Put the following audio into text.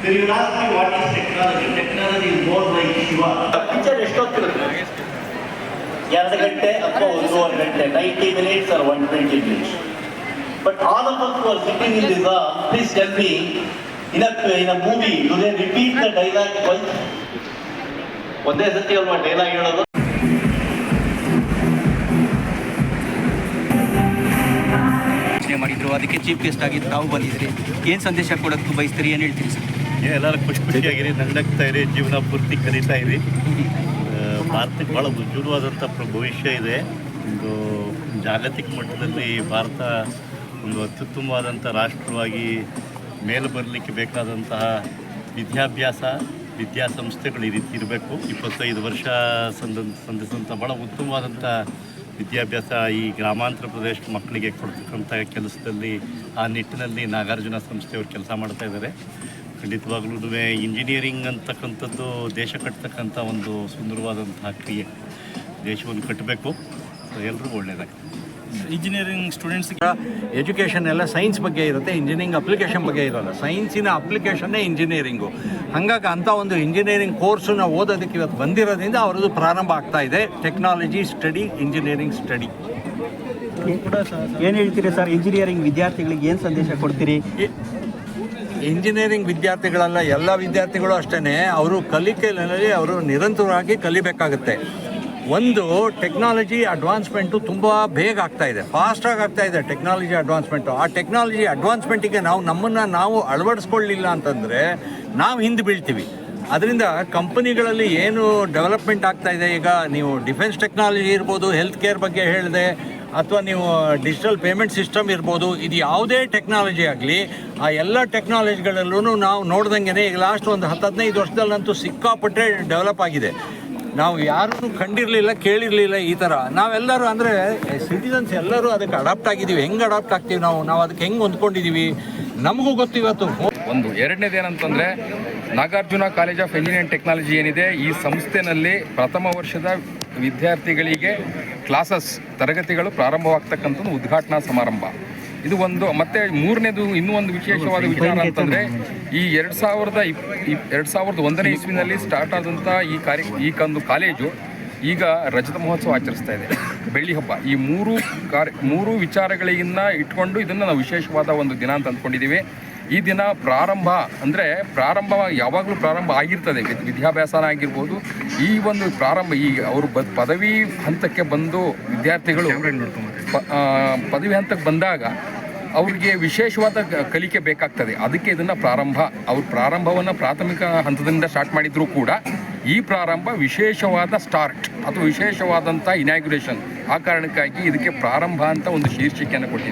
So you ask me what is technology? Technology is more like Shiva. Picture ಎಷ್ಟೊತ್ತಿರುತ್ತೆ ಎರಡು ಗಂಟೆ ಅಥವಾ ಒಂದೂವರೆ ಗಂಟೆ ninety minutes or one twenty minutes but all of are sitting in this hall, please tell me, in a, in a movie, do they repeat the dialogue twice? ಒಂದೇ ಸತಿ ಅಲ್ವಾ dialogue ಹೇಳೋದು ಯೋಚನೆ ಮಾಡಿದ್ರು ಅದಕ್ಕೆ ಚೀಫ್ ಗೆಸ್ಟ್ ಆಗಿ ತಾವು ಬಂದಿದ್ರಿ ಏನು ಸಂದೇಶ ಕೊಡೋಕ್ಕೆ ಬಯಸ್ತೀರಿ ಏನು ಹೇಳ್ತೀರಿ ಸರ್ ಎಲ್ಲರೂ ಖುಷಿ ಖುಷಿಯಾಗಿರಿ ನಂಡಕ್ತಾ ಇರಿ, ಜೀವನ ಪೂರ್ತಿ ಕಲಿತಾ ಇರಿ. ಭಾರತಕ್ಕೆ ಭಾಳ ಉಜ್ವಲವಾದಂಥ ಭವಿಷ್ಯ ಇದೆ. ಒಂದು ಜಾಗತಿಕ ಮಟ್ಟದಲ್ಲಿ ಭಾರತ ಒಂದು ಅತ್ಯುತ್ತಮವಾದಂಥ ರಾಷ್ಟ್ರವಾಗಿ ಮೇಲೆ ಬರಲಿಕ್ಕೆ ಬೇಕಾದಂತಹ ವಿದ್ಯಾಭ್ಯಾಸ, ವಿದ್ಯಾಸಂಸ್ಥೆಗಳು ಈ ರೀತಿ ಇರಬೇಕು. ಇಪ್ಪತ್ತೈದು ವರ್ಷ ಸಂದ, ಸಂಧಿಸಿದಂಥ ಭಾಳ ಉತ್ತಮವಾದಂಥ ವಿದ್ಯಾಭ್ಯಾಸ ಈ ಗ್ರಾಮಾಂತರ ಪ್ರದೇಶದ ಮಕ್ಕಳಿಗೆ ಕೊಡ್ತಕ್ಕಂಥ ಕೆಲಸದಲ್ಲಿ ಆ ನಿಟ್ಟಿನಲ್ಲಿ ನಾಗಾರ್ಜುನ ಸಂಸ್ಥೆಯವರು ಕೆಲಸ ಮಾಡ್ತಾ ಇದ್ದಾರೆ. ಖಂಡಿತವಾಗ್ಲೂ ಇಂಜಿನಿಯರಿಂಗ್ ಅಂತಕ್ಕಂಥದ್ದು ದೇಶ ಕಟ್ಟತಕ್ಕಂಥ ಒಂದು ಸುಂದರವಾದಂತಹ ಕ್ರಿಯೆ. ದೇಶವನ್ನು ಕಟ್ಟಬೇಕು. ಎಲ್ರಿಗೂ ಒಳ್ಳೆಯದಾಗ್ತದೆ ಇಂಜಿನಿಯರಿಂಗ್ ಸ್ಟೂಡೆಂಟ್ಸ್ಗೆ ಎಜುಕೇಷನ್ ಎಲ್ಲ ಸೈನ್ಸ್ ಬಗ್ಗೆ ಇರುತ್ತೆ ಇಂಜಿನಿಯರಿಂಗ್ ಅಪ್ಲಿಕೇಶನ್ ಬಗ್ಗೆ ಇರೋಲ್ಲ. ಸೈನ್ಸಿನ ಅಪ್ಲಿಕೇಶನ್ನೇ ಇಂಜಿನಿಯರಿಂಗು ಹಾಗಾಗಿ ಅಂಥ ಒಂದು ಇಂಜಿನಿಯರಿಂಗ್ ಕೋರ್ಸನ್ನ ಓದೋದಕ್ಕೆ ಇವತ್ತು ಬಂದಿರೋದ್ರಿಂದ ಅವರದ್ದು ಪ್ರಾರಂಭ ಆಗ್ತಾ ಇದೆ. ಟೆಕ್ನಾಲಜಿ ಸ್ಟಡಿ ಇಂಜಿನಿಯರಿಂಗ್ ಸ್ಟಡಿ ಏನು ಹೇಳ್ತೀರಿ ಸರ್? ಇಂಜಿನಿಯರಿಂಗ್ ವಿದ್ಯಾರ್ಥಿಗಳಿಗೆ ಏನು ಸಂದೇಶ ಕೊಡ್ತೀರಿ? ಇಂಜಿನಿಯರಿಂಗ್ ವಿದ್ಯಾರ್ಥಿಗಳಲ್ಲ ಎಲ್ಲ ವಿದ್ಯಾರ್ಥಿಗಳು ಅಷ್ಟೇ ಅವರು ಕಲಿಕೆಯಲ್ಲಿ ಅವರು ನಿರಂತರವಾಗಿ ಕಲಿಬೇಕಾಗುತ್ತೆ. ಒಂದು ಟೆಕ್ನಾಲಜಿ ಅಡ್ವಾನ್ಸ್ಮೆಂಟು ತುಂಬ ಬೇಗ ಆಗ್ತಾ ಇದೆ. ಫಾಸ್ಟಾಗಿ ಆಗ್ತಾ ಇದೆ ಟೆಕ್ನಾಲಜಿ ಅಡ್ವಾನ್ಸ್ಮೆಂಟು ಆ ಟೆಕ್ನಾಲಜಿ ಅಡ್ವಾನ್ಸ್ಮೆಂಟಿಗೆ ನಾವು ನಮ್ಮನ್ನು ನಾವು ಅಳವಡಿಸ್ಕೊಳ್ಳಿಲ್ಲ ಅಂತಂದರೆ ನಾವು ಹಿಂದೆ ಬೀಳ್ತೀವಿ. ಅದರಿಂದ ಕಂಪನಿಗಳಲ್ಲಿ ಏನು ಡೆವಲಪ್ಮೆಂಟ್ ಆಗ್ತಾ ಇದೆ, ಈಗ ನೀವು ಡಿಫೆನ್ಸ್ ಟೆಕ್ನಾಲಜಿ ಇರ್ಬೋದು ಹೆಲ್ತ್ ಕೇರ್ ಬಗ್ಗೆ ಹೇಳಿದೆ ಅಥವಾ ನೀವು ಡಿಜಿಟಲ್ ಪೇಮೆಂಟ್ ಸಿಸ್ಟಮ್ ಇರ್ಬೋದು, ಇದು ಯಾವುದೇ ಟೆಕ್ನಾಲಜಿ ಆಗಲಿ, ಆ ಎಲ್ಲ ಟೆಕ್ನಾಲಜಿಗಳಲ್ಲೂ ನಾವು ನೋಡ್ದಂಗೆ ಈಗ ಲಾಸ್ಟ್ ಒಂದು ಹತ್ತು ಹದಿನೈದು ವರ್ಷದಲ್ಲಂತೂ ಸಿಕ್ಕಾಪಟ್ಟೆ ಡೆವಲಪ್ ಆಗಿದೆ. ನಾವು ಯಾರೂ ಕಂಡಿರಲಿಲ್ಲ, ಕೇಳಿರಲಿಲ್ಲ ಈ ಥರ ನಾವೆಲ್ಲರೂ ಅಂದರೆ ಸಿಟಿಸನ್ಸ್ ಎಲ್ಲರೂ ಅದಕ್ಕೆ ಅಡಾಪ್ಟ್ ಆಗಿದ್ದೀವಿ. ಹೆಂಗೆ ಅಡಾಪ್ಟ್ ಆಗ್ತೀವಿ ನಾವು? ನಾವು ಅದಕ್ಕೆ ಹೆಂಗೆ ಹೊಂದ್ಕೊಂಡಿದ್ದೀವಿ? ನಮಗೂ ಗೊತ್ತಿವತ್ತು ಒಂದು ಎರಡನೇದು ಏನಂತಂದರೆ, Nagarjuna college of engineering technology ಏನಿದೆ, ಈ ಸಂಸ್ಥೆನಲ್ಲಿ ಪ್ರಥಮ ವರ್ಷದ ವಿದ್ಯಾರ್ಥಿಗಳಿಗೆ ಕ್ಲಾಸಸ್ ತರಗತಿಗಳು ಪ್ರಾರಂಭವಾಗ್ತಕ್ಕಂಥದ್ದು ಉದ್ಘಾಟನಾ ಸಮಾರಂಭ. ಇದು ಒಂದು ಮತ್ತೆ ಮೂರನೇದು ಇನ್ನೂ ಒಂದು ವಿಶೇಷವಾದ ವಿಚಾರ ಅಂತಂದರೆ ಈ ಎರಡು ಸಾವಿರದ ಇಪ್ ಎರಡು ಸಾವಿರದ ಒಂದನೇ ಇಸ್ವಿನಲ್ಲಿ ಸ್ಟಾರ್ಟ್ ಆದಂಥ ಈ ಕಾರ್ಯ ಈ ಒಂದು ಕಾಲೇಜು ಈಗ ರಜತ ಮಹೋತ್ಸವ ಆಚರಿಸ್ತಾ ಇದೆ. ಬೆಳ್ಳಿ ಹಬ್ಬ. ಈ ಮೂರು ಕಾರ್ಯ ಮೂರು ವಿಚಾರಗಳಿಗಿನ್ನ ಇಟ್ಕೊಂಡು ಇದನ್ನು ನಾವು ವಿಶೇಷವಾದ ಒಂದು ದಿನ ಅಂತ ಅಂದ್ಕೊಂಡಿದ್ದೀವಿ ಈ ದಿನ ಪ್ರಾರಂಭ ಅಂದರೆ ಪ್ರಾರಂಭ ಯಾವಾಗಲೂ ಪ್ರಾರಂಭ ಆಗಿರ್ತದೆ. ವಿದ್ಯಾಭ್ಯಾಸನ ಆಗಿರ್ಬೋದು ಈ ಒಂದು ಪ್ರಾರಂಭ ಈ ಅವರು ಬ ಪದವಿ ಹಂತಕ್ಕೆ ಬಂದು ವಿದ್ಯಾರ್ಥಿಗಳು ಪದವಿ ಹಂತಕ್ಕೆ ಬಂದಾಗ ಅವ್ರಿಗೆ ವಿಶೇಷವಾದ ಕಲಿಕೆ ಬೇಕಾಗ್ತದೆ. ಅದಕ್ಕೆ ಇದನ್ನು ಪ್ರಾರಂಭ. ಅವ್ರ ಪ್ರಾರಂಭವನ್ನು ಪ್ರಾಥಮಿಕ ಹಂತದಿಂದ ಸ್ಟಾರ್ಟ್ ಮಾಡಿದರೂ ಕೂಡ ಈ ಪ್ರಾರಂಭ ವಿಶೇಷವಾದ ಸ್ಟಾರ್ಟ್ ಅಥವಾ ವಿಶೇಷವಾದಂಥ ಇನಾಗ್ಯುರೇಷನ್ ಆ ಕಾರಣಕ್ಕಾಗಿ ಇದಕ್ಕೆ ಪ್ರಾರಂಭ ಅಂತ ಒಂದು ಶೀರ್ಷಿಕೆಯನ್ನು ಕೊಟ್ಟಿದೆ.